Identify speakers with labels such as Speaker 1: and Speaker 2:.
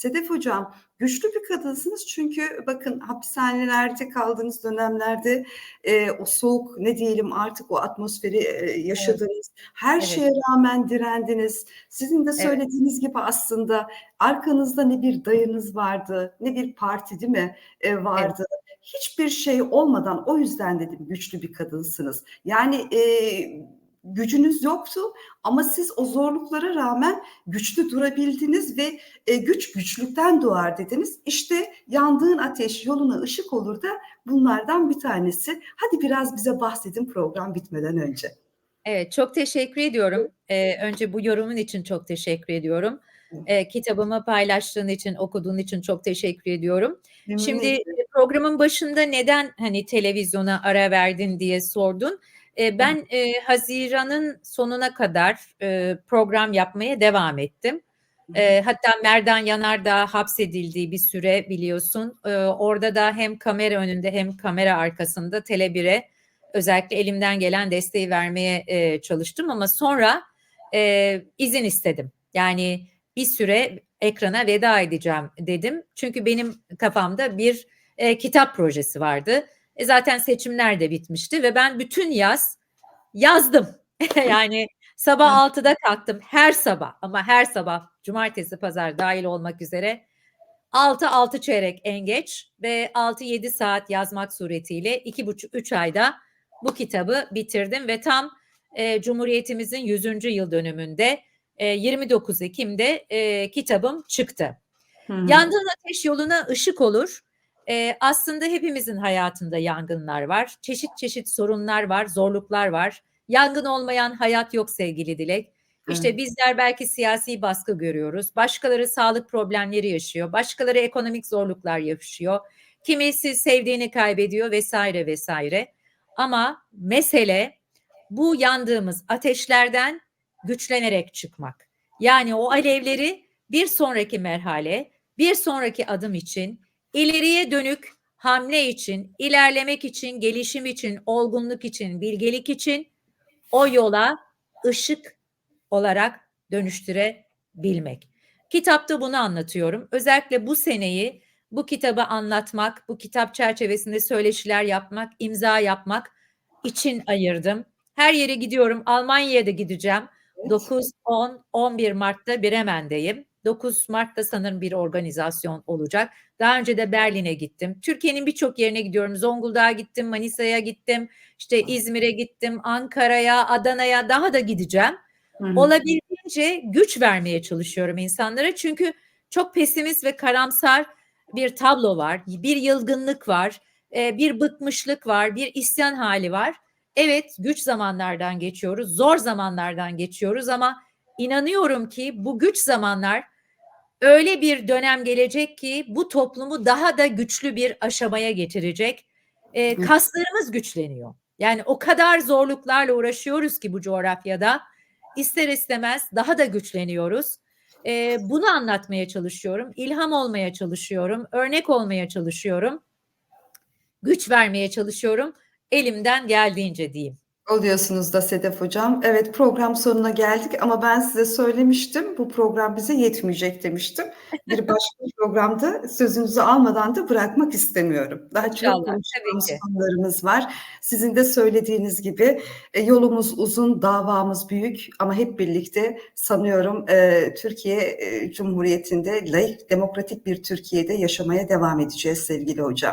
Speaker 1: Sedef Hocam, güçlü bir kadınsınız çünkü bakın hapishanelerde kaldığınız dönemlerde, eee, o soğuk, ne diyelim artık o atmosferi,
Speaker 2: Evet.
Speaker 1: yaşadınız. Her
Speaker 2: Evet.
Speaker 1: şeye rağmen direndiniz. Sizin de
Speaker 2: Evet.
Speaker 1: söylediğiniz gibi aslında arkanızda ne bir dayınız vardı, ne bir parti değil mi,
Speaker 2: Evet.
Speaker 1: vardı. Hiçbir şey olmadan o yüzden dedim güçlü bir kadınsınız. Yani, eee, gücünüz yoktu ama siz o zorluklara rağmen güçlü durabildiniz ve, eee, "Güç güçlükten doğar." dediniz. İşte yandığın ateş yoluna ışık olur da bunlardan bir tanesi. Hadi biraz bize bahsedin program bitmeden önce.
Speaker 2: Evet, çok teşekkür ediyorum. Eee, önce bu yorumun için çok teşekkür ediyorum. Eee, kitabımı paylaştığın için, okuduğun için çok teşekkür ediyorum. Şimdi, eee, programın başında neden, hani, televizyona ara verdin diye sordun. Ben, eee, haziranın sonuna kadar, eee, program yapmaya devam ettim. Eee, hatta Merdan Yanardağ hapsedildiği bir süre biliyorsun. Eee, orada da hem kamera önünde hem kamera arkasında Tele1'e özellikle elimden gelen desteği vermeye, eee, çalıştım ama sonra, eee, izin istedim. Yani bir süre ekrana veda edeceğim dedim. Çünkü benim kafamda bir, eee, kitap projesi vardı. E, zaten seçimler de bitmişti ve ben bütün yaz yazdım. Yani sabah 6'da kalktım her sabah ama her sabah cumartesi, pazar dâhil olmak üzere 6-6 çeyrek en geç ve 6-7 saat yazmak suretiyle 2,5-3 ayda bu kitabı bitirdim ve tam, eee, Cumhuriyetimizin 100. yıl dönümünde, eee, 29 Ekim'de, eee, kitabım çıktı.
Speaker 1: Hı.
Speaker 2: Yandığın ateş yoluna ışık olur. Eee, aslında hepimizin hayatında yangınlar var. Çeşit çeşit sorunlar var, zorluklar var. Yangın olmayan hayat yok sevgili Dilek. İşte
Speaker 1: Evet.
Speaker 2: bizler belki siyasi baskı görüyoruz. Başkaları sağlık problemleri yaşıyor. Başkaları ekonomik zorluklar yaşıyor. Kimisi sevdiğini kaybediyor vs. vs. Ama mesele bu yandığımız ateşlerden güçlenerek çıkmak. Yani o alevleri bir sonraki merhale, bir sonraki adım için, ileriye dönük hamle için, ilerlemek için, gelişim için, olgunluk için, bilgelik için o yola ışık olarak dönüştürebilmek. Kitapta bunu anlatıyorum. Özellikle bu seneyi bu kitabı anlatmak, bu kitap çerçevesinde söyleşiler yapmak, imza yapmak için ayırdım. Her yere gidiyorum. Almanya'ya da gideceğim.
Speaker 1: Evet.
Speaker 2: 9, 10, 11 Mart'ta Bremen'deyim. 9 Mart'ta sanırım bir organizasyon olacak. Daha önce de Berlin'e gittim. Türkiye'nin birçok yerine gidiyorum. Zonguldak'a gittim, Manisa'ya gittim, işte İzmir'e gittim, Ankara'ya, Adana'ya daha da gideceğim.
Speaker 1: Hı hı.
Speaker 2: Olabildiğince güç vermeye çalışıyorum insanlara. Çünkü çok pesimist ve karamsar bir tablo var. Bir yılgınlık var, eee, bir bıkmışlık var, bir isyan hâli var. Evet, güç zamanlardan geçiyoruz, zor zamanlardan geçiyoruz ama inanıyorum ki bu güç zamanlar öyle bir dönem gelecek ki bu toplumu daha da güçlü bir aşamaya getirecek.
Speaker 1: Hı.
Speaker 2: kaslarımız güçleniyor. Yani o kadar zorluklarla uğraşıyoruz ki bu coğrafyada. İster istemez daha da güçleniyoruz. Eee, bunu anlatmaya çalışıyorum. İlham olmaya çalışıyorum. Örnek olmaya çalışıyorum. Güç vermeye çalışıyorum. Elimden geldiğince diyeyim.
Speaker 1: Oluyorsunuz da Sedef Hocam. Evet, program sonuna geldik ama ben size söylemiştim, bu program bize yetmeyecek demiştim. Bir başka programda sözünüzü almadan da bırakmak istemiyorum. Daha çok konularımız var. Sizin de söylediğiniz gibi, eee, yolumuz uzun, davamız büyük ama hep birlikte sanıyorum, eee, Türkiye, eee, Cumhuriyeti'nde laik, demokratik bir Türkiye'de yaşamaya devam edeceğiz sevgili hocam.